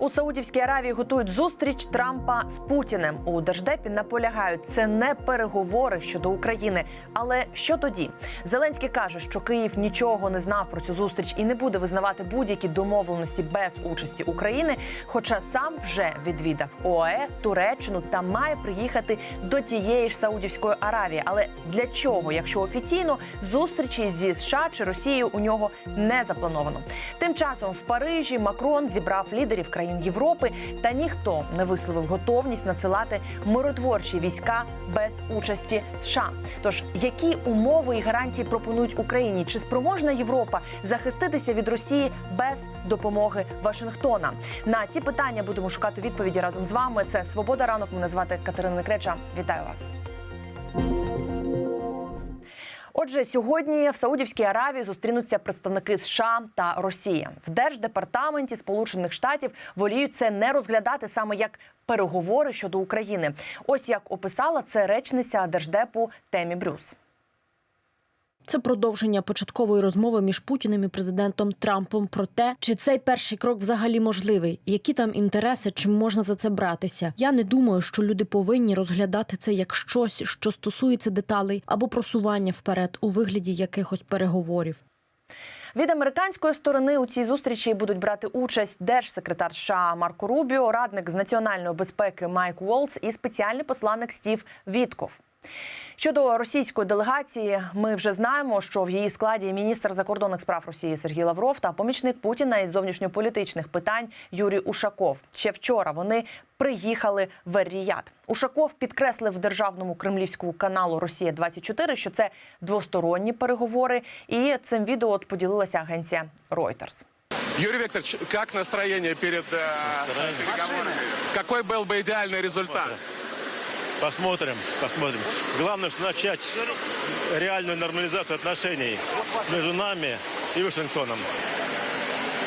У Саудівській Аравії готують зустріч Трампа з Путіним. У держдепі наполягають, це не переговори щодо України. Але що тоді? Зеленський каже, що Київ нічого не знав про цю зустріч і не буде визнавати будь-які домовленості без участі України. Хоча сам вже відвідав ОАЕ, Туреччину та має приїхати до тієї ж Саудівської Аравії. Але для чого, якщо офіційно зустрічі зі США чи Росією у нього не заплановано? Тим часом в Парижі Макрон зібрав лідерів країн Європи, та ніхто не висловив готовність надсилати миротворчі війська без участі США. Тож які умови і гарантії пропонують Україні? Чи спроможна Європа захиститися від Росії без допомоги Вашингтона? На ці питання будемо шукати відповіді разом з вами. Це Свобода ранок. Мене звати Катерина Креча. Вітаю вас. Отже, сьогодні в Саудівській Аравії зустрінуться представники США та Росії в держдепартаменті Сполучених Штатів. Воліють це не розглядати саме як переговори щодо України. Ось як описала це речниця держдепу Темі Брюс. Це продовження початкової розмови між Путіним і президентом Трампом про те, чи цей перший крок взагалі можливий, які там інтереси, чим можна за це братися. Я не думаю, що люди повинні розглядати це як щось, що стосується деталей або просування вперед у вигляді якихось переговорів. Від американської сторони у цій зустрічі будуть брати участь держсекретар США Марко Рубіо, радник з національної безпеки Майк Волц і спеціальний посланник Стів Вітков. Щодо російської делегації, ми вже знаємо, що в її складі є міністр закордонних справ Росії Сергій Лавров та помічник Путіна із зовнішньополітичних питань Юрій Ушаков. Ще вчора вони приїхали в Ер-Ріяд. Ушаков підкреслив державному кремлівському каналу Росія 24 що це двосторонні переговори. І цим відео от поділилася агенція Reuters. Юрий Викторович, как настроение перед э, переговорами? Какой был бы идеальный результат? Посмотрим, посмотрим. Главное, что начать реальную нормализацию отношений между нами и Вашингтоном.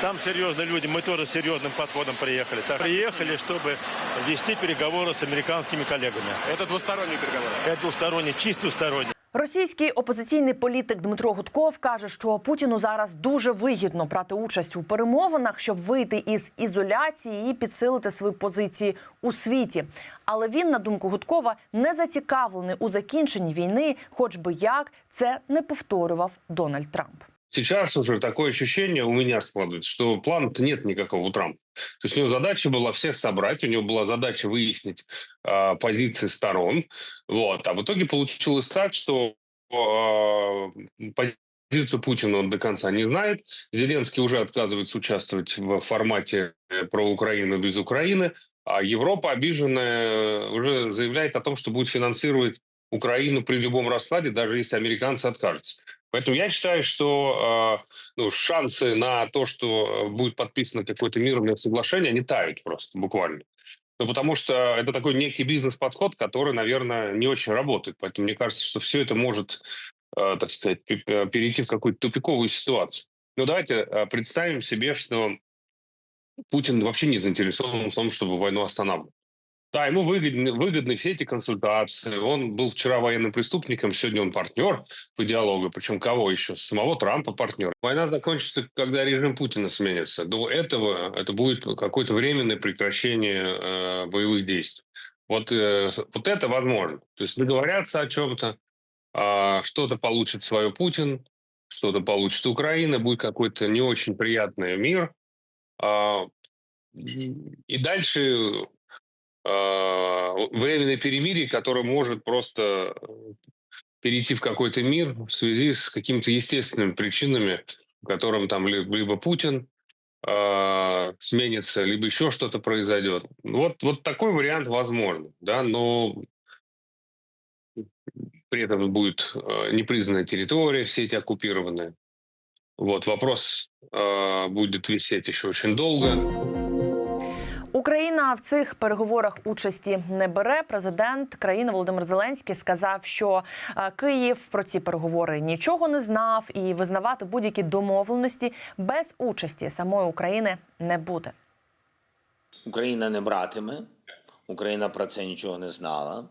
Там серьезные люди, мы тоже с серьезным подходом приехали. Так, приехали, чтобы вести переговоры с американскими коллегами. Это двусторонние переговоры. Это двусторонние, чисто двусторонние. Російський опозиційний політик Дмитро Гудков каже, що Путіну зараз дуже вигідно брати участь у перемовинах, щоб вийти із ізоляції і підсилити свої позиції у світі. Але він, на думку Гудкова, не зацікавлений у закінченні війни, хоч би як це не повторював Дональд Трамп. Сейчас уже такое ощущение у меня складывается, что плана-то нет никакого у Трампа. То есть у него задача была всех собрать, у него была задача выяснить э, позиции сторон. Вот. А в итоге получилось так, что э, позицию Путина он до конца не знает. Зеленский уже отказывается участвовать в формате э, про Украину без Украины. А Европа обиженная уже заявляет о том, что будет финансировать Украину при любом раскладе, даже если американцы откажутся. Поэтому я считаю, что э, ну, шансы на то, что будет подписано какое-то мирное соглашение, они тают просто буквально. Ну, потому что это такой некий бизнес-подход, который, наверное, не очень работает. Поэтому мне кажется, что все это может, э, так сказать, пе- перейти в какую-то тупиковую ситуацию. Но давайте э, представим себе, что Путин вообще не заинтересован в том, чтобы войну останавливать. Да, ему выгодны, выгодны все эти консультации. Он был вчера военным преступником, сегодня он партнер по диалогу. Причем кого еще? Самого Трампа партнер. Война закончится, когда режим Путина сменится. До этого это будет какое-то временное прекращение э, боевых действий. Вот, э, вот это возможно. То есть договорятся о чем-то, а, что-то получит свое Путин, что-то получит Украина, будет какой-то не очень приятный мир. А, и дальше э, временное перемирие, которое может просто э, перейти в какой-то мир в связи с какими-то естественными причинами, в котором там ли- либо Путин э, сменится, либо еще что-то произойдет. Вот, вот такой вариант возможен, да, но при этом будет э, непризнанная территория, все эти оккупированные. Вот вопрос э, будет висеть еще очень долго. Україна в цих переговорах участі не бере. Президент країни Володимир Зеленський сказав, що е, Київ про ці переговори нічого не знав і визнавати будь-які домовленості без участі самої України не буде. Україна не братиме, Україна про це нічого не знала.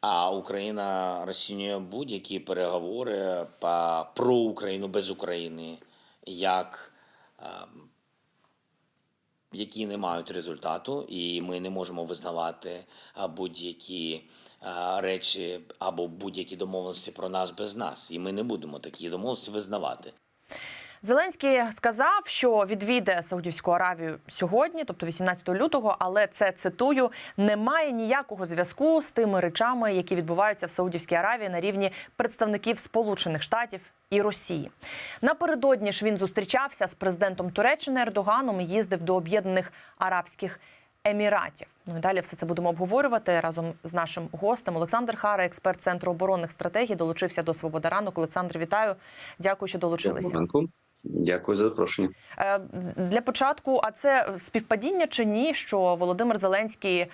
А Україна розцінює будь-які переговори про Україну без України як ем, які не мають результату, і ми не можемо визнавати будь-які речі або будь-які домовленості про нас без нас. І ми не будемо такі домовленості визнавати. Зеленський сказав, що відвідає Саудівську Аравію сьогодні, тобто 18 лютого, але це цитую немає ніякого зв'язку з тими речами, які відбуваються в Саудівській Аравії на рівні представників Сполучених Штатів і Росії. Напередодні ж він зустрічався з президентом Туреччини Ердоганом і їздив до Об'єднаних Арабських. Еміратів. Ну і далі все це будемо обговорювати разом з нашим гостем. Олександр Хара, експерт центру оборонних стратегій, долучився до Свобода ранок. Олександр, вітаю. Дякую, що долучилися. Доброго. Дякую за запрошення. Е, Для початку, а це співпадіння чи ні, що Володимир Зеленський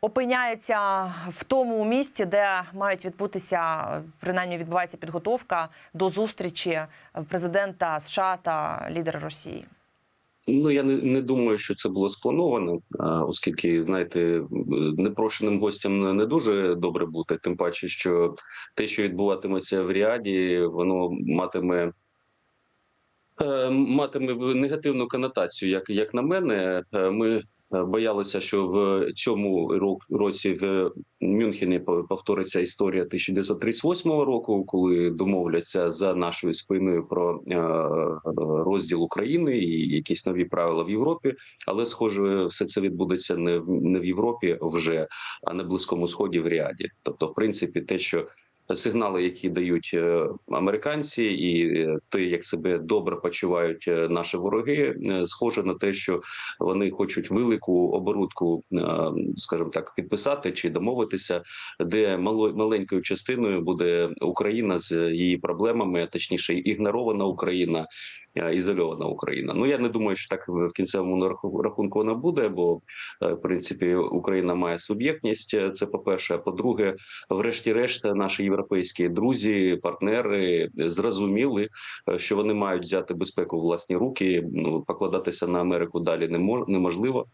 опиняється в тому місці, де мають відбутися принаймні відбувається підготовка до зустрічі президента США та лідера Росії. Ну я не, не думаю, що це було сплановано, оскільки знаєте, непрошеним гостям не дуже добре бути. Тим паче, що те, що відбуватиметься в Ріаді, воно матиме. Е, Матиме негативну конотацію, як, як на мене, Е, ми е, боялися, що в цьому ро- році в Мюнхені по- повториться історія 1938 року, коли домовляться за нашою спиною про розділ України і якісь нові правила в Європі. Але схоже, все це відбудеться не в не в Європі вже, а на близькому сході в Ріаді. Тобто, в принципі, те, що сигнали, які дають е, американці, і е, те, як себе добре почувають е, наші вороги, схоже на те, що вони хочуть велику оборудку, скажімо так, підписати чи домовитися, де маленькою частиною буде Україна з її проблемами, а точніше, ігнорована Україна, ізольована Україна. Ну я не думаю, що так в кінцевому раху- рахунку вона буде, бо е, в принципі Україна має суб'єктність. е, Це по перше. А по-друге, врешті-решт, наші європейські друзі, партнери зрозуміли, е, що вони мають взяти безпеку в власні руки. Ну покладатися на Америку далі не мож- неможливо.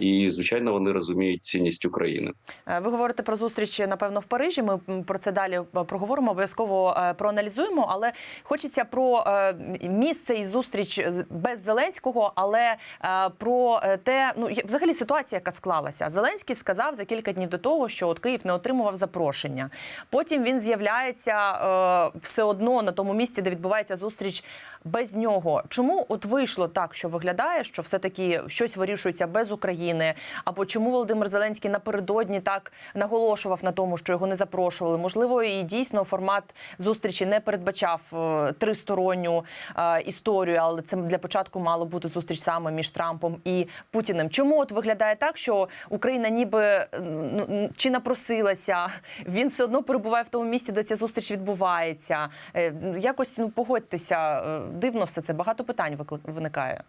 І звичайно, вони розуміють цінність України. Е, Ви говорите про зустріч, напевно, в Парижі. Ми про це далі е, проговоримо, обов'язково е, проаналізуємо. Але хочеться про е, місце і зустріч без Зеленського, але е, про е, те, ну взагалі ситуація, яка склалася. Зеленський сказав за кілька днів до того, що от Київ не отримував запрошення. Потім він з'являється е, все одно на тому місці, де відбувається зустріч без нього. Чому от вийшло так, що виглядає, що все таки щось вирішується без України? Або чому Володимир Зеленський напередодні так наголошував на тому, що його не запрошували? Можливо, і дійсно формат зустрічі не передбачав тристоронню історію, але це для початку мало бути зустріч саме між Трампом і Путіним. Чому от виглядає так, що Україна ніби ну, чи напросилася? Він все одно перебуває в тому місці, де ця зустріч відбувається. Е, Якось ну погодьтеся, е, дивно все це. Багато питань виникає.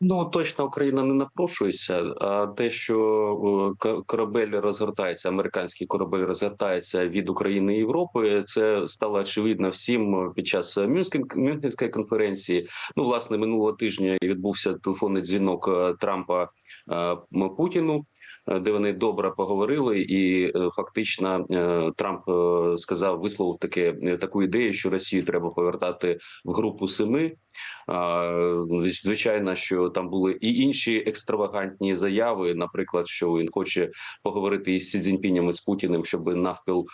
Ну точно Україна не напрошується. А те, що корабель розгортається, американський корабель розгортається від України і Європи, це стало очевидно всім під час Мюнхен- Мюнхенської конференції. Ну, власне, минулого тижня відбувся телефонний дзвінок е, Трампа е, Путіну. е, Де вони добре поговорили, і фактично Трамп сказав, висловив таке таку ідею, що Росію треба повертати в групу семи. Звичайно, що там були і інші екстравагантні заяви, наприклад, що він хоче поговорити із Сі Цзіньпінем і з Путіним, щоб навпіл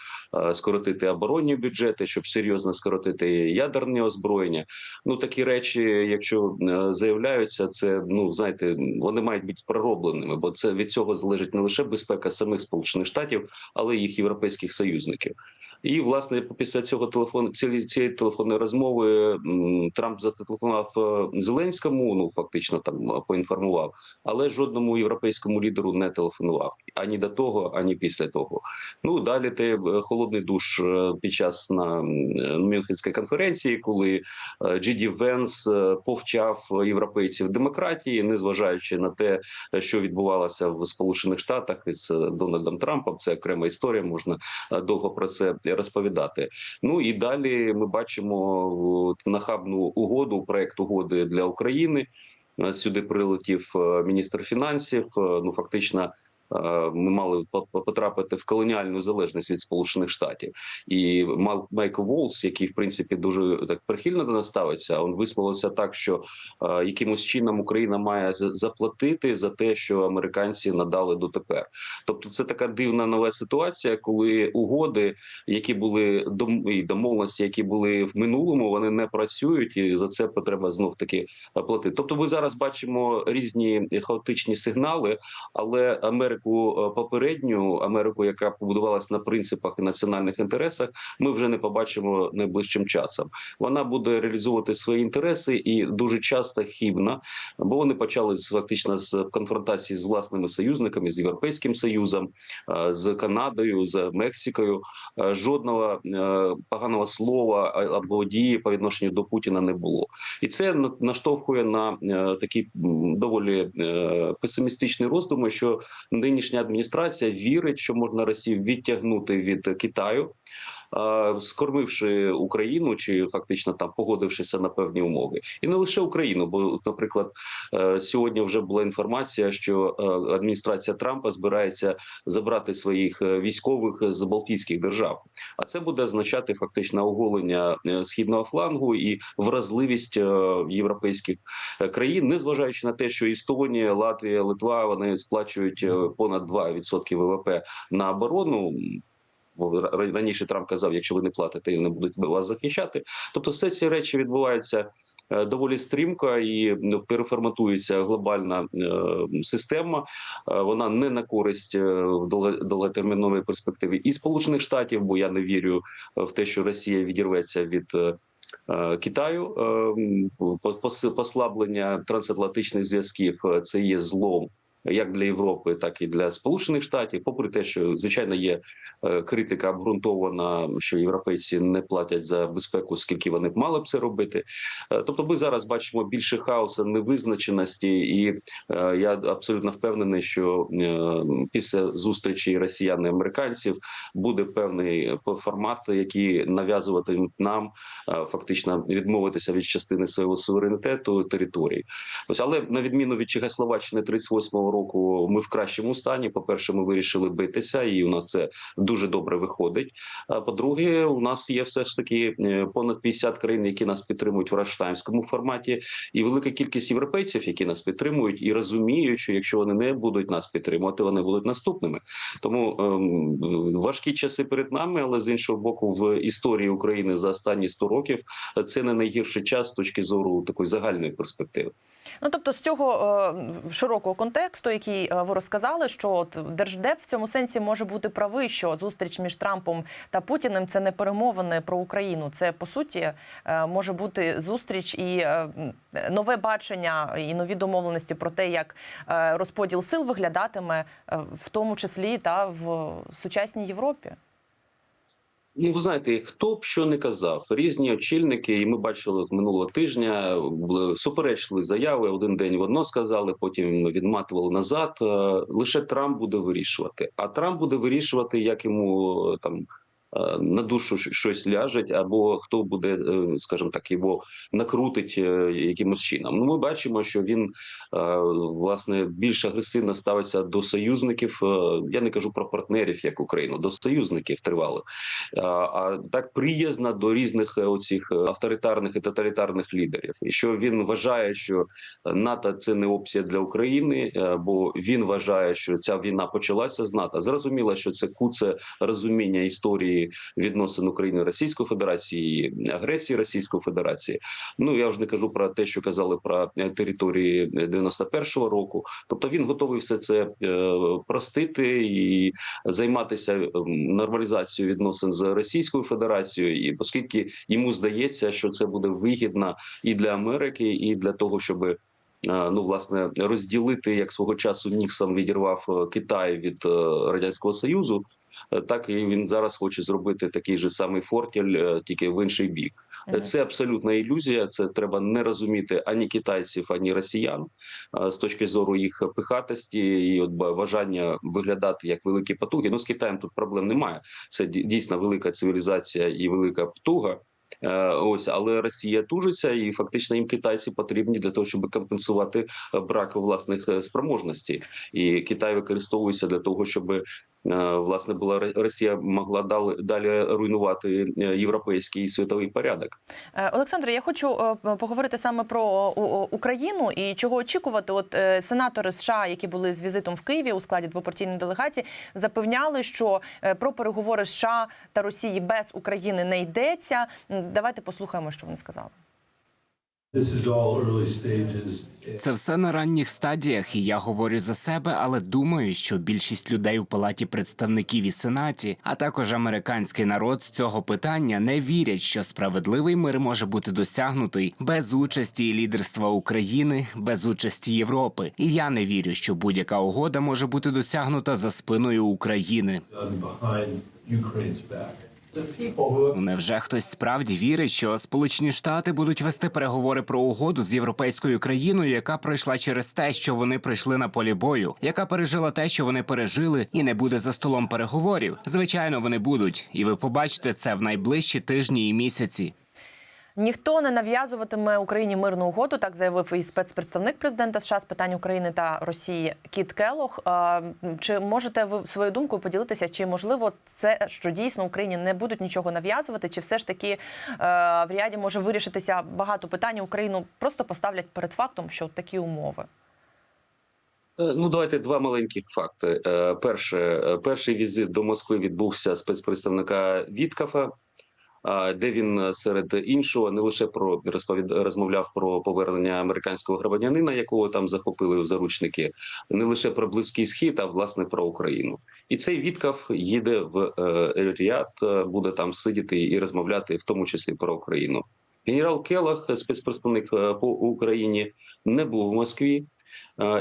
скоротити оборонні бюджети, щоб серйозно скоротити ядерне озброєння. Ну такі речі, якщо е, заявляються, це ну знаєте, вони мають бути проробленими, бо це від цього залежить не лише безпека самих сполучених штатів, але й їх європейських союзників. І власне після цього телефону цієї, цієї телефонної розмови Трамп зателефонував е, Зеленському. Ну фактично там е, поінформував, але жодному європейському лідеру не телефонував ані до того, ані після того. Ну далі те е, холодний душ під час на Мюнхенській конференції, коли е, Джі Ді Венс повчав європейців демократії, незважаючи на те, що відбувалося в Сполучених Штатах із Дональдом Трампом. Це окрема історія. Можна довго про це розповідати. Ну і далі ми бачимо нахабну угоду, проект угоди для України. Сюди прилетів е, міністр фінансів. Е, Ну фактично ми мали по- по- потрапити в колоніальну залежність від Сполучених Штатів. І Майкл Волс, який в принципі дуже так прихильно до нас ставиться, він висловився так, що е, якимось чином Україна має за- заплатити за те, що американці надали дотепер. Тобто, це така дивна нова ситуація, коли угоди, які були домовленості, які були в минулому, вони не працюють, і за це потреба знов таки платити. Тобто, ми зараз бачимо різні хаотичні сигнали, але Америку е, попередню, Америку, яка побудувалась на принципах і національних інтересах, ми вже не побачимо найближчим часом. Вона буде реалізовувати свої інтереси і дуже часто хибна, бо вони почали з фактично з конфронтації з власними союзниками, з європейським союзом, е, з Канадою, з Мексикою. Е, Жодного поганого слова або дії по відношенню до Путіна не було, і це на- наштовхує на такі доволі песимістичні роздуми, що нинішня адміністрація вірить, що можна Росію відтягнути від Китаю. Скормивши Україну чи фактично там погодившися на певні умови, і не лише Україну, бо, наприклад, е, сьогодні вже була інформація, що е, адміністрація Трампа збирається забрати своїх е, військових з Балтійських держав. А це буде означати фактично оголення східного флангу і вразливість європейських країн, незважаючи на те, що Естонія, Латвія, Литва вони сплачують понад 2% ВВП на оборону. Бо ра- раніше Трамп казав, якщо ви не платите, я не будуть вас захищати. Тобто, все ці речі відбуваються е, доволі стрімко і ну, переформатується глобальна е, система. Е, Вона не на користь в довго- довготерміновій перспективі і Сполучених Штатів, бо я не вірю в те, що Росія відірветься від. Китаю Е, м, по- поси- послаблення трансатлантичних зв'язків це є злом як для Європи, так і для Сполучених Штатів. Попри те, що звичайно є е, критика обґрунтована, що європейці не платять за безпеку, скільки вони б мали б це робити. Е, Тобто, ми зараз бачимо більше хаосу, невизначеності, і е, я абсолютно впевнений, що після зустрічі росіян і американців буде певний формат, який нав'язуватимуть нам фактично відмовитися від частини свого суверенітету території. Ось, але на відміну від Чехословаччини 38-го року, ми в кращому стані. По перше, ми вирішили битися, і у нас це дуже добре виходить. А по-друге, у нас є все ж таки е, понад 50 країн, які нас підтримують в Раштаймському форматі, і велика кількість європейців, які нас підтримують, і розуміють, що якщо вони не будуть нас підтримувати, вони будуть наступними. Тому ем, важкі часи перед нами, але з іншого боку, в історії України за останні 100 років це не найгірший час з точки зору такої загальної перспективи. Ну тобто, з цього е, широкого контексту, який е, ви розказали, що от держдеп в цьому сенсі може бути правий, що зустріч між Трампом та Путіним це не перемовини про Україну. Це по суті е, може бути зустріч і е, нове бачення і нові домовленості про те, як розподіл сил виглядатиме, в тому числі та в сучасній Європі. Ну, ви знаєте, хто б що не казав, різні очільники, і ми бачили минулого тижня Суперечили заяви. Один день в одно сказали, потім відматували назад. Е, Лише Трамп буде вирішувати. А Трамп буде вирішувати, як йому е, там. Е, На душу щось ляжеть, або хто буде, е, скажімо так, його накрутить е, якимось чином. Ну, ми бачимо, що він власне більш агресивно ставиться до союзників. Я не кажу про партнерів, як Україну, до союзників тривалих. А, так приязна до різних оцих авторитарних і тоталітарних лідерів, і що він вважає, що НАТО це не опція для України, бо він вважає, що ця війна почалася з НАТО. Зрозуміло, що це куце розуміння відносин України Російської Федерації, агресії Російської Федерації. Ну я вже не кажу про те, що казали про е, території 91-го року. Тобто він готовий все це е, простити і займатися ем, нормалізацією відносин з Російською Федерацією, і оскільки йому здається, що це буде вигідно і для Америки, і для того, щоб ну власне розділити як свого часу Ніксон відірвав е, Китай від е, радянського союзу. Е, Так і він зараз хоче зробити такий же самий фортель, е, тільки в інший бік. Це абсолютна ілюзія. Це треба не розуміти ані китайців, ані росіян з точки зору їх пихатості і от бажання виглядати як великі потуги. Ну з Китаєм тут проблем немає. Це дій- дійсно велика цивілізація і велика потуга. Е, Ось, але Росія тужиться, і фактично їм китайці потрібні для того, щоб компенсувати е, брак власних е, спроможностей. І Китай використовується для того, щоб е, власне була Ро- Росія могла далі, руйнувати е, європейський і світовий порядок. Е, Олександре, я хочу е, поговорити саме про Україну і чого очікувати. От е, сенатори США, які були з візитом в Києві у складі двопартійної делегації, запевняли, що е, про переговори США та Росії без України не йдеться. Давайте послухаємо, що вони сказали. Це все на ранніх стадіях, і я говорю за себе, але думаю, що більшість людей у палаті представників і сенаті, а також американський народ з цього питання не вірять, що справедливий мир може бути досягнутий без участі і лідерства України, без участі Європи. І я не вірю, що будь-яка угода може бути досягнута за спиною України. Невже хтось справді вірить, що Сполучені Штати будуть вести переговори про угоду з європейською країною, яка пройшла через те, що вони пройшли на полі бою, яка пережила те, що вони пережили, і не буде за столом переговорів? Звичайно, вони будуть, і ви побачите це в найближчі тижні і місяці. Ніхто не нав'язуватиме Україні мирну угоду, так заявив і спецпредставник президента США з питань України та Росії Кіт Келох. Чи можете ви свою думку поділитися? Чи можливо це, що дійсно Україні не будуть нічого нав'язувати? Чи все ж таки е, в Ріаді може вирішитися багато питань? Україну просто поставлять перед фактом, що такі умови. Е, Ну, давайте два маленьких факти. Е, Перше, перший візит до Москви відбувся спецпредставника Віткафа, де він е, серед іншого не лише про розповід розмовляв про повернення американського громадянина, якого там захопили в заручники, не лише про близький схід, а власне про Україну. І цей Віткаф їде в е, Ріад, е, буде там сидіти і розмовляти, в тому числі про Україну. Генерал Келах, спецпредставник по Україні, не був в Москві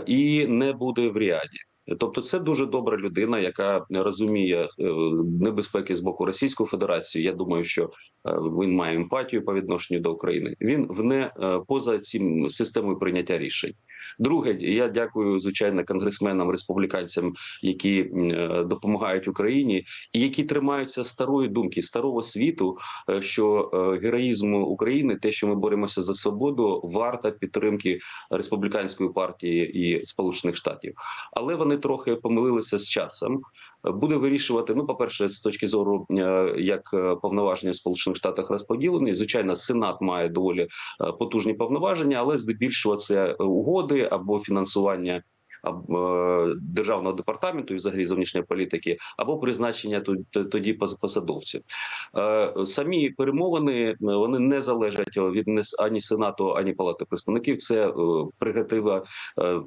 і не буде в Ріаді. Тобто, це дуже добра людина, яка розуміє е, небезпеки з боку Російської Федерації. Я думаю, що він має емпатію по відношенню до України. Він вне е, поза цим системою прийняття рішень. Друге, я дякую звичайно конгресменам, республіканцям, які е, допомагають Україні, і які тримаються старої думки, старого світу, е, що е, героїзм України, те, що ми боремося за свободу, варта підтримки республіканської партії і Сполучених Штатів. Але вони трохи помилилися з часом. Буде вирішувати. Ну, по перше, з точки зору е, як е, повноваження в Сполучених Штатах розподілені. Звичайно, Сенат має доволі е, потужні повноваження, але здебільшого це угоди або фінансування. Е, Державного департаменту і взагалі зовнішньої політики, або призначення тоді пос- посадовців. Е, Самі перемовини е, вони не залежать від ані сенату, ані палати представників. Це прерогатива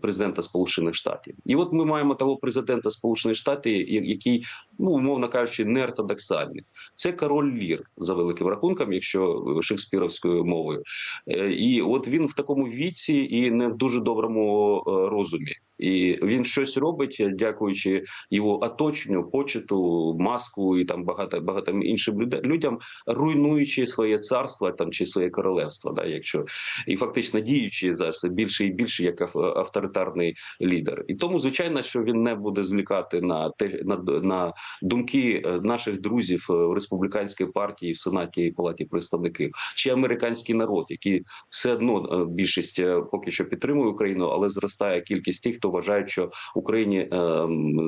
президента Сполучених Штатів. І от ми маємо того президента Сполучених Штатів, який, ну умовно кажучи, не ортодоксальний. Це король лір за великим рахунком, якщо шекспіровською мовою. І от він в такому віці і не в дуже доброму розумі. І він щось робить, дякуючи його оточенню, почету, маску і там багато багато іншим людям, руйнуючи своє царство там чи своє королевство, да, якщо і фактично діючи зараз більше і більше як авторитарний лідер. І тому звичайно, що він не буде звлікати на те на, на думки е, наших друзів е, в республіканській партії, в сенаті і палаті представників, чи американський народ, який все одно е, більшість поки що підтримує Україну, але зростає кількість тих, хто вважає, що Україні е,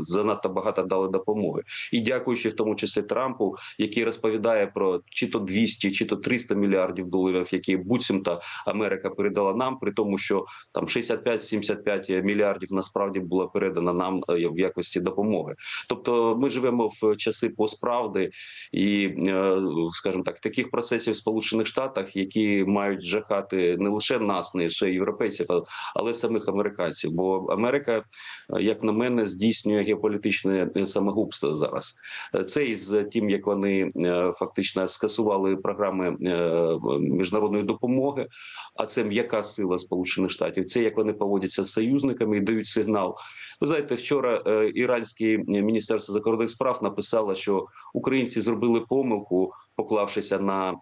занадто багато дали допомоги. І дякуючи в тому числі Трампу, який розповідає про чи то 200, чи то 300 мільярдів доларів, які буцімто Америка передала нам, при тому, що там 65-75 мільярдів насправді було передано нам е, в якості допомоги. Тобто, ми живемо в часи постправди і, е, скажімо так, таких процесів в Сполучених Штатах, які мають жахати не лише нас, не лише європейців, але самих американців. Бо Америка, е, як на мене, здійснює геополітичне е, самогубство зараз. Е, Це із тим, як вони фактично скасували програми міжнародної допомоги, а це м'яка сила Сполучених Штатів. Це як вони поводяться з союзниками і дають сигнал. Ви знаєте, вчора іранське міністерство закордонних справ написало, що українці зробили помилку, поклавшися на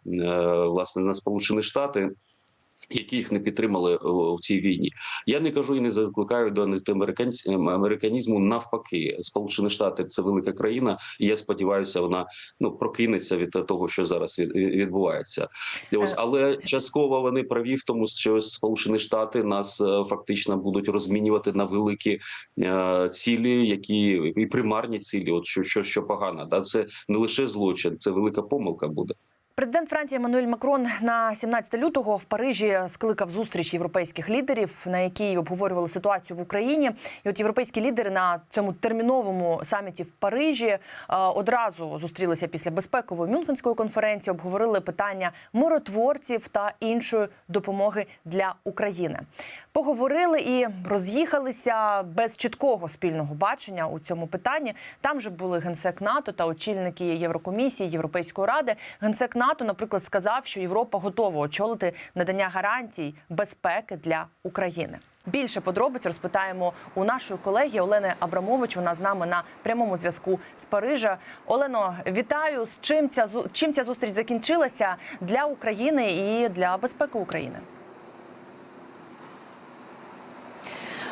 власне на Сполучені Штати. Які їх не підтримали о, в цій війні, я не кажу і не закликаю до антиамерикансь- американізму. Навпаки, Сполучені Штати це велика країна, і я сподіваюся, вона ну прокинеться від того, що зараз відбувається. Ось, Е. але частково вони праві в тому, що Сполучені Штати нас е, фактично будуть розмінювати на великі е, цілі, які і примарні цілі. От що, що, що погано, да це не лише злочин, це велика помилка буде. Президент Франції Еммануель Макрон на 17 лютого в Парижі скликав зустріч європейських лідерів, на якій обговорювали ситуацію в Україні. І от європейські лідери на цьому терміновому саміті в Парижі е, одразу зустрілися після безпекової мюнхенської конференції, обговорили питання миротворців та іншої допомоги для України. Поговорили і роз'їхалися без чіткого спільного бачення у цьому питанні. Там же були генсек НАТО та очільники Єврокомісії Європейської ради. Генсек НАТО, наприклад, сказав, що Європа готова очолити надання гарантій безпеки для України. Більше подробиць розпитаємо у нашої колеги Олени Абрамович. Вона з нами на прямому зв'язку з Парижа. Олено, вітаю. З чим ця чим ця зустріч закінчилася для України і для безпеки України?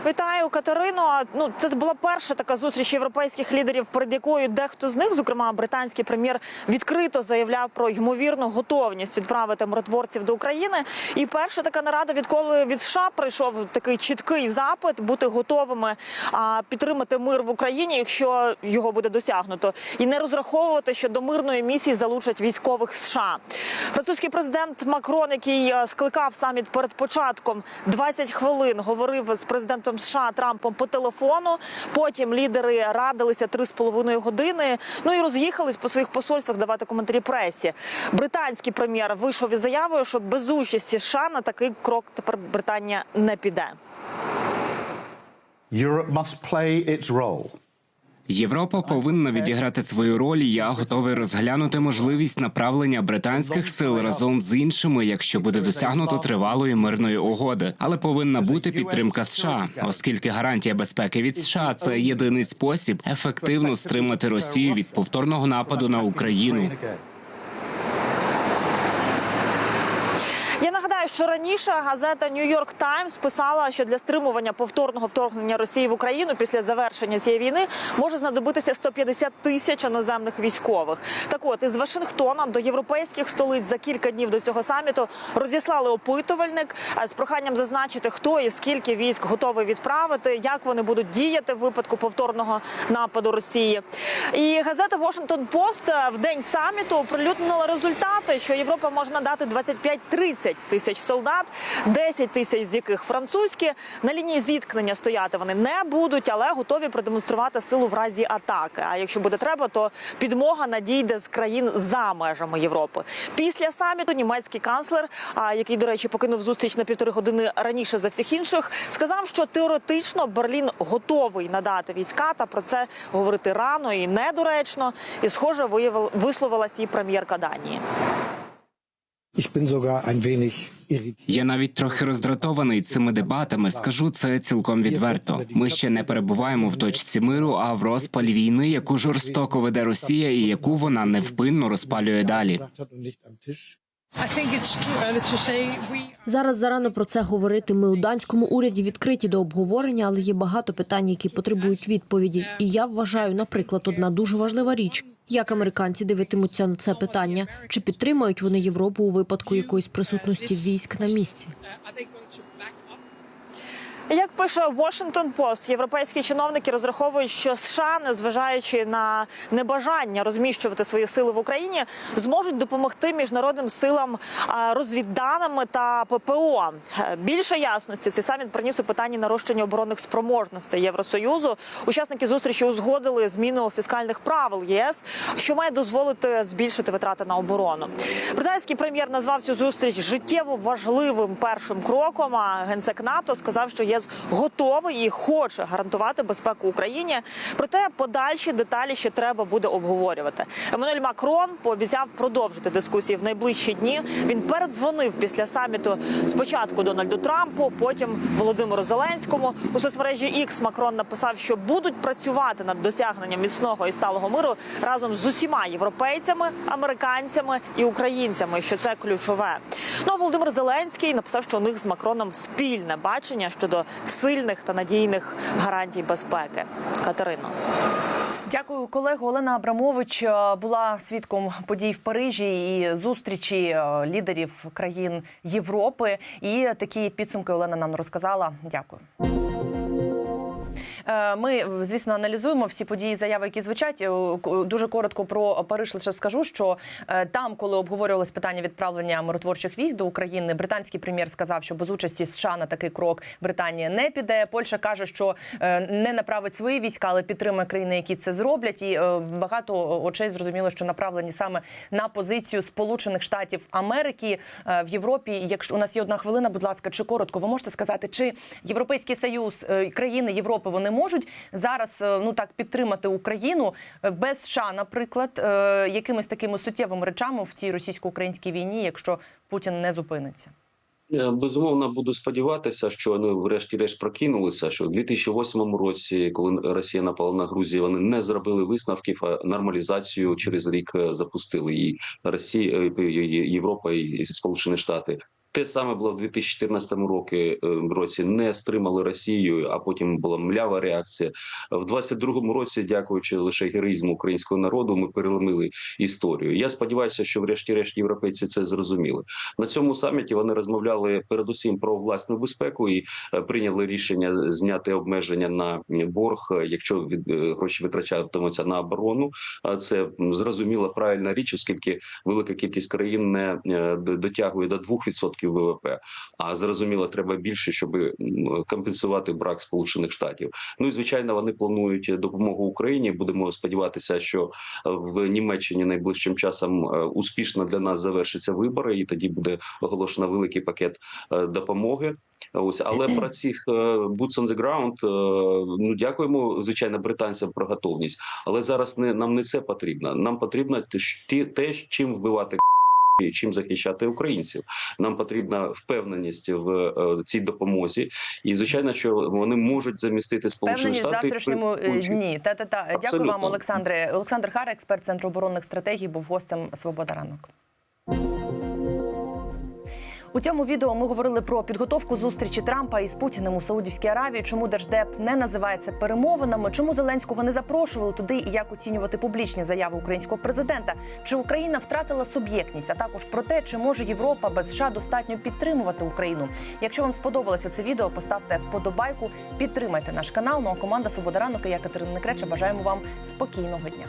Вітаю, Катерино. Ну, це була перша така зустріч європейських лідерів, перед якою дехто з них, зокрема британський прем'єр, відкрито заявляв про ймовірну готовність відправити миротворців до України. І перша така нарада, відколи від США прийшов такий чіткий запит бути готовими а, підтримати мир в Україні, якщо його буде досягнуто, і не розраховувати, що до мирної місії залучать військових США. Французький президент Макрон, який е, скликав саміт перед початком 20 хвилин, говорив з президентом США Трампом по телефону. Потім лідери радилися 3,5 години. Ну і роз'їхались по своїх посольствах давати коментарі пресі. Британський прем'єр вийшов із заявою, що без участі США на такий крок тепер Британія не піде. Europe must role. Європа повинна відіграти свою роль. і Я готовий розглянути можливість направлення британських сил разом з іншими, якщо буде досягнуто тривалої мирної угоди. Але повинна бути підтримка США, оскільки гарантія безпеки від США це єдиний спосіб ефективно стримати Росію від повторного нападу на Україну. Я нагадаю, що раніше газета York Times писала, що для стримування повторного вторгнення Росії в Україну після завершення цієї війни може знадобитися 150 тисяч іноземних військових. Так от із Вашингтона до європейських столиць за кілька днів до цього саміту розіслали опитувальник е, з проханням зазначити, хто і скільки військ готовий відправити, як вони будуть діяти в випадку повторного нападу Росії. І газета Post е, в день саміту оприлюднила результати, що Європа може надати 25-30 тисяч солдат, 10 тисяч з яких французькі. На лінії зіткнення стояти вони не будуть, але готові продемонструвати силу в разі атаки. А якщо буде треба, то підмога надійде з країн за межами Європи. Після саміту німецький канцлер, який, до речі, покинув зустріч на півтори години раніше за всіх інших, сказав, що теоретично Берлін готовий надати війська, та про це говорити рано і недоречно. І схоже, висловилась і прем'єрка Данії. Ich bin sogar ein wenig. Я навіть трохи роздратований цими дебатами. Скажу це цілком відверто. Ми ще не перебуваємо в точці миру, а в розпалі війни, яку жорстоко веде Росія, і яку вона невпинно розпалює далі. Зараз зарано про це говорити. Ми у данському уряді відкриті до обговорення, але є багато питань, які потребують відповіді. І я вважаю, наприклад, одна дуже важлива річ: як американці дивитимуться на це питання, чи підтримають вони Європу у випадку якоїсь присутності військ на місці? Як пише Washington Post, європейські чиновники розраховують, що США, незважаючи на небажання розміщувати свої сили в Україні, зможуть допомогти міжнародним силам розвідданими та ППО. Е, Більше ясності цей саміт приніс у питанні нарощення оборонних спроможностей Євросоюзу. Учасники зустрічі узгодили зміну фіскальних правил ЄС, що має дозволити збільшити витрати на оборону. Британський прем'єр назвав цю зустріч життєво важливим першим кроком. А генсек НАТО сказав, що є ЄС готовий і хоче гарантувати безпеку Україні. Проте подальші деталі ще треба буде обговорювати. Еммануель Макрон пообіцяв продовжити дискусії в найближчі дні. Він передзвонив після саміту спочатку Дональду Трампу, потім Володимиру Зеленському. У соцмережі X Макрон написав, що будуть працювати над досягненням міцного і сталого миру разом з усіма європейцями, американцями і українцями. Що це ключове. Ну а Володимир Зеленський написав, що у них з Макроном спільне бачення щодо сильних та надійних гарантій безпеки. Катерино. Дякую, колего. Олена Абрамович е, була свідком подій в Парижі і зустрічі е, лідерів країн Європи. І такі підсумки Олена нам розказала. Дякую. Е, Ми, звісно, аналізуємо всі події, заяви, які звучать. Е, Дуже коротко про Париж лише скажу, що е, там, коли обговорювалось питання відправлення миротворчих військ до України, британський прем'єр сказав, що без участі США на такий крок Британія не піде. Польща каже, що не направить свої війська, але підтримує країни, які це зроблять. І багато очей зрозуміло, що направлені саме на позицію Сполучених Штатів Америки в Європі. Якщо у нас є одна хвилина, будь ласка, чи коротко, ви можете сказати, чи Європейський Союз, країни Європи вони можуть зараз е, ну так підтримати Україну е, без США, наприклад, е, якимись такими суттєвими речами в цій російсько-українській війні, якщо Путін не зупиниться? Безумовно, буду сподіватися, що вони врешті-решт прокинулися. Що в 2008 році, коли Росія напала на Грузію, вони не зробили висновків, а нормалізацію через рік запустили її Росія, Європа і Сполучені Штати. Те саме було в 2014 році, е, році не стримали Росію, а потім була млява реакція. В 22-му році, дякуючи лише героїзму українського народу, ми переломили історію. Я сподіваюся, що врешті-решт європейці це зрозуміли. На цьому саміті вони розмовляли передусім про власну безпеку і е, прийняли рішення зняти обмеження на борг, е, якщо гроші витрачатимуться на оборону. Це зрозуміла правильна річ, оскільки велика кількість країн не дотягує до 2% ВВП. А зрозуміло, треба більше, щоб компенсувати брак Сполучених Штатів. Ну і звичайно, вони планують допомогу Україні. Будемо сподіватися, що в Німеччині найближчим часом е, успішно для нас завершаться вибори, і тоді буде оголошено великий пакет е, допомоги. Ось, але про цих е, boots on the ground, ну дякуємо, звичайно, британцям про готовність. Але зараз не нам не це потрібно. Нам потрібно те, чим вбивати і чим захищати українців. Нам потрібна впевненість в е, цій допомозі, і звичайно, що вони можуть замістити сполучені Впевнені в завтрашньому е, дні. Та та та дякую вам, Олександре. Олександр Хара, експерт центру оборонних стратегій, був гостем Свобода ранок. У цьому відео ми говорили про підготовку зустрічі Трампа із Путіним у Саудівській Аравії. Чому держдеп не називається перемовинами? Чому Зеленського не запрошували туди і як оцінювати публічні заяви українського президента? Чи Україна втратила суб'єктність? А також про те, чи може Європа без США достатньо підтримувати Україну? Якщо вам сподобалося це відео, поставте вподобайку, підтримайте наш канал. Ну а команда Свобода ранок і я Катерина Некреча бажаємо вам спокійного дня.